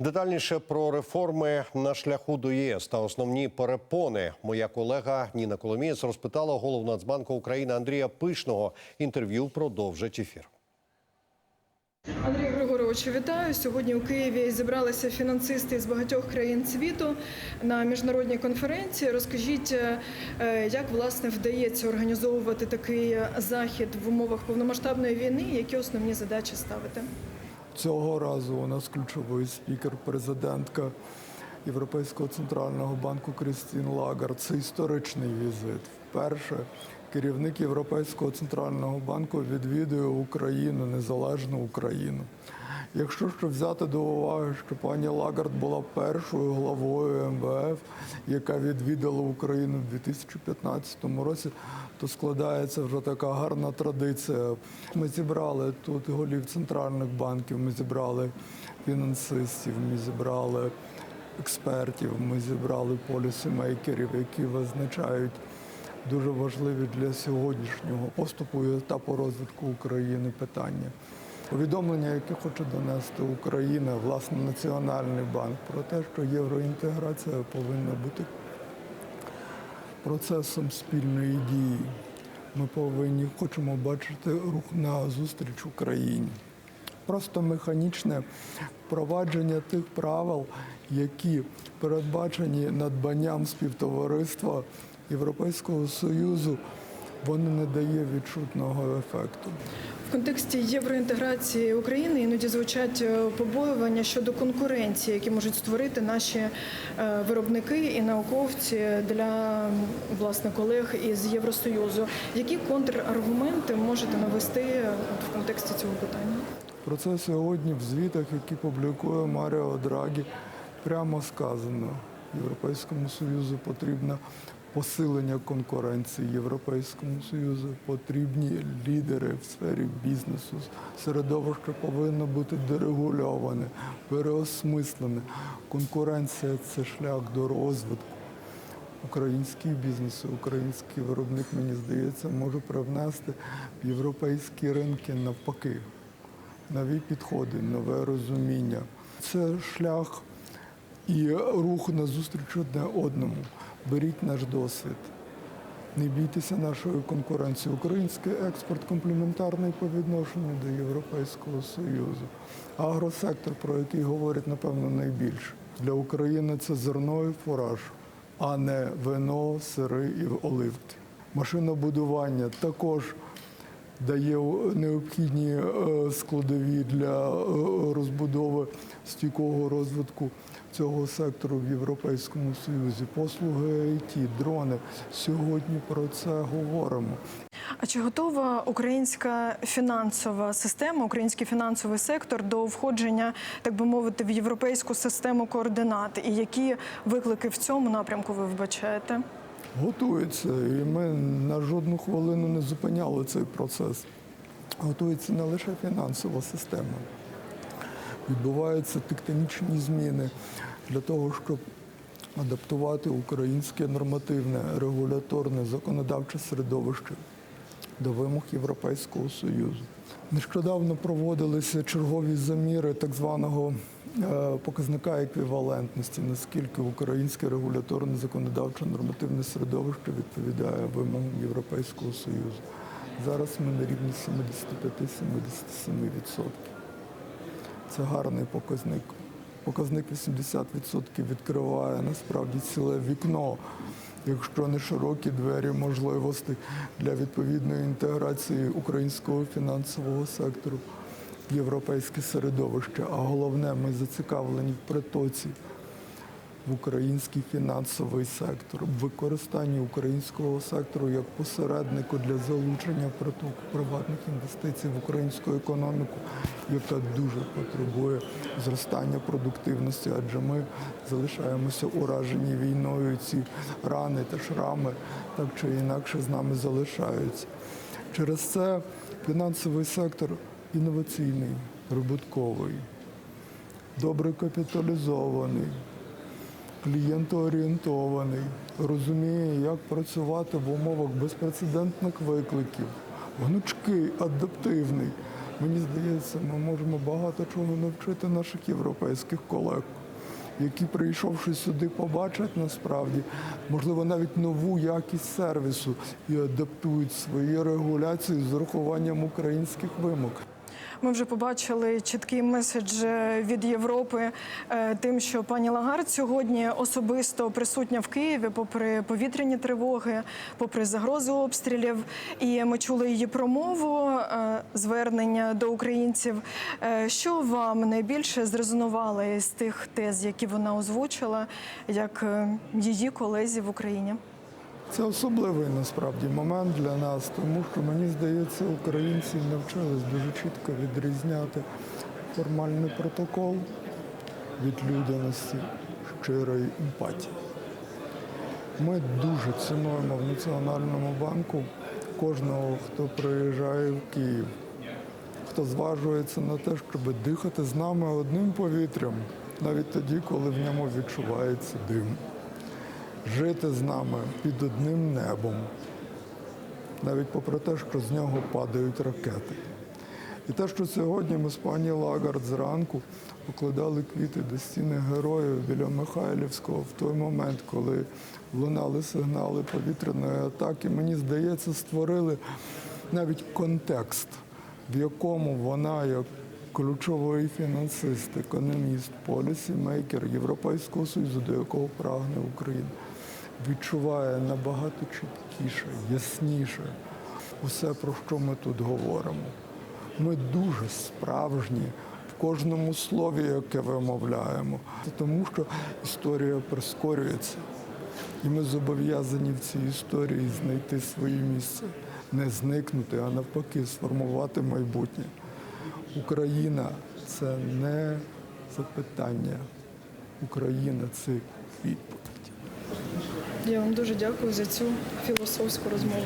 Детальніше про реформи на шляху до ЄС та основні перепони. Моя колега Ніна Коломієць розпитала голову Нацбанку України Андрія Пишного. Інтерв'ю продовжить ефір. Андрій Григоровичу, вітаю. Сьогодні у Києві зібралися фінансисти з багатьох країн світу на міжнародній конференції. Розкажіть, е, як власне вдається організовувати такий захід в умовах повномасштабної війни? Які основні задачі ставите? Цього разу у нас ключовий спікер, президентка Європейського центрального банку Крістін Лагард. Це історичний візит. Вперше керівник Європейського центрального банку відвідує Україну, незалежну Україну. Якщо що взяти до уваги, що пані Лагард була першою главою МВФ, яка відвідала Україну в 2015 році, то складається вже така гарна традиція. Ми зібрали тут голів центральних банків, ми зібрали фінансистів, ми зібрали експертів, ми зібрали полісімейкерів, які визначають дуже важливі для сьогоднішнього поступу і етапу розвитку України питання. Повідомлення, яке хоче донести Україна, власне, Національний банк, про те, що євроінтеграція повинна бути процесом спільної дії. Ми повинні хочемо бачити рух на зустріч Україні. Просто механічне впровадження тих правил, які передбачені надбанням співтовариства Європейського Союзу, воно не дає відчутного ефекту. В контексті євроінтеграції України іноді звучать е, побоювання щодо конкуренції, які можуть створити наші е, виробники і науковці для власне колег із Євросоюзу. Які контраргументи можете навести е, в контексті цього питання? Про це сьогодні в звітах, які публікує Маріо Драгі, прямо сказано. Європейському Союзу потрібно посилення конкуренції. Європейському Союзу потрібні лідери в сфері бізнесу. Середовище повинно бути дерегульоване, переосмислене. Конкуренція це шлях до розвитку. Український бізнес, український виробник, мені здається, може привнести в європейські ринки навпаки нові підходи, нове розуміння. Це шлях і рух назустріч одне одному. Беріть наш досвід. Не бійтеся нашої конкуренції. Український експорт комплементарний по відношенню до Європейського Союзу. Агросектор, про який говорять, напевно, найбільше. Для України це зерно і фураж, а не вино, сири і оливки. Машинобудування також дає необхідні е, складові для е, розбудови стійкого розвитку цього сектору в Європейському Союзі. Послуги IT, дрони. Сьогодні про це говоримо. А чи готова українська фінансова система, український фінансовий сектор до входження, так би мовити, в європейську систему координат? І які виклики в цьому напрямку ви вбачаєте? Готується, і ми на жодну хвилину не зупиняли цей процес. Готується не лише фінансова система. Відбуваються тектонічні зміни для того, щоб адаптувати українське нормативне, регуляторне, законодавче середовище до вимог Європейського Союзу. Нещодавно проводилися чергові заміри так званого показника еквівалентності, наскільки українське регуляторне законодавче нормативне середовище відповідає вимогам Європейського Союзу. Зараз ми на рівні 75-77%. Це гарний показник. Показник 80% відкриває насправді ціле вікно, якщо не широкі двері можливостей для відповідної інтеграції українського фінансового сектору європейське середовище. А головне, ми зацікавлені в притоці в український фінансовий сектор, в використанні українського сектору як посереднику для залучення притоку приватних інвестицій в українську економіку, яка дуже потребує зростання продуктивності, адже ми залишаємося уражені війною. Ці рани та шрами так чи інакше з нами залишаються. Через це фінансовий сектор інноваційний, прибутковий, добре капіталізований клієнтоорієнтований, розуміє, як працювати в умовах безпрецедентних викликів, гнучкий, адаптивний. Мені здається, ми можемо багато чого навчити наших європейських колег, які, прийшовши сюди, побачать насправді, можливо, навіть нову якість сервісу і адаптують свої регуляції з урахуванням українських вимог. Ми вже побачили чіткий меседж від Європи е, тим, що пані Лагард сьогодні особисто присутня в Києві, попри повітряні тривоги, попри загрози обстрілів. І ми чули її промову, е, звернення до українців. Е, Що вам найбільше зрезонувало із тих тез, які вона озвучила, як її колезі в Україні? Це особливий насправді момент для нас, тому що мені здається, українці навчились дуже чітко відрізняти формальний протокол від людяності, щирої емпатії. Ми дуже цінуємо в Національному банку кожного, хто приїжджає в Київ, хто зважується на те, щоб дихати з нами одним повітрям, навіть тоді, коли в ньому відчувається дим жити з нами під одним небом, навіть попри те, що з нього падають ракети. І те, що сьогодні ми з пані Лагард зранку покладали квіти до стіни героїв біля Михайлівського в той момент, коли лунали сигнали повітряної атаки, мені здається, створили навіть контекст, в якому вона, як ключовий фінансист, економіст, полісімейкер Європейського Союзу, до якого прагне Україна, відчуває набагато чіткіше, ясніше усе, про що ми тут говоримо. Ми дуже справжні в кожному слові, яке вимовляємо, тому що історія прискорюється. І ми зобов'язані в цій історії знайти своє місце, не зникнути, а навпаки, сформувати майбутнє. Україна це не запитання. Україна це відповідь. Я вам дуже дякую за цю філософську розмову.